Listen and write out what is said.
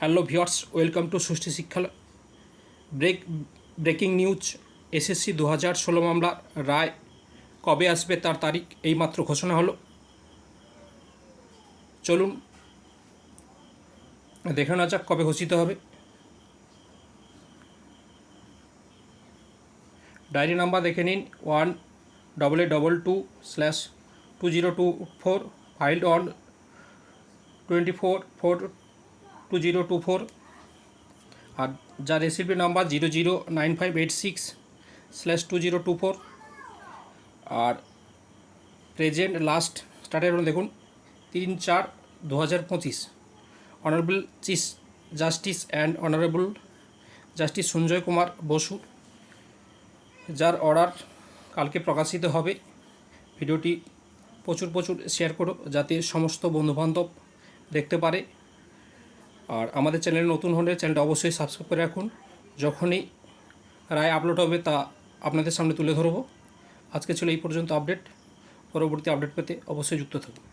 Hello viewers welcome to সুষ্ঠি শিক্ষা break, breaking news SSC দু হাজার ষোলো মামলা, রায় কবে আসবে তার তারিখ, এইমাত্র ঘোষণা হলো। চলুন, দেখে নেওয়া যাক কবে ঘোষিত হবে। ডায়েরি নাম্বার দেখে নিন, one double eight double two slash two zero two four filed on twenty four four two zero two four আর যার receipt number zero zero nine five eight six slash two zero two four আর present last স্টার্টের দেখুন, তিন চার দু হাজার পঁচিশ। Honourable chief justice and honourable justice Sanjay Kumar Basu যার order কালকে প্রকাশিত হবে। ভিডিওটি প্রচুর প্রচুর শেয়ার করো, যাতে সমস্ত বন্ধুবান্ধব দেখতে পারে। আর আমাদের চ্যানেল নতুন হলে চ্যানেলটা অবশ্যই সাবস্ক্রাইব করে রাখুন। যখনই রায় আপলোড হবে তা আপনাদের সামনে তুলে ধরবো। আজকে ছিল এই পর্যন্ত আপডেট পরবর্তী আপডেট পেতে অবশ্যই যুক্ত থাকুন।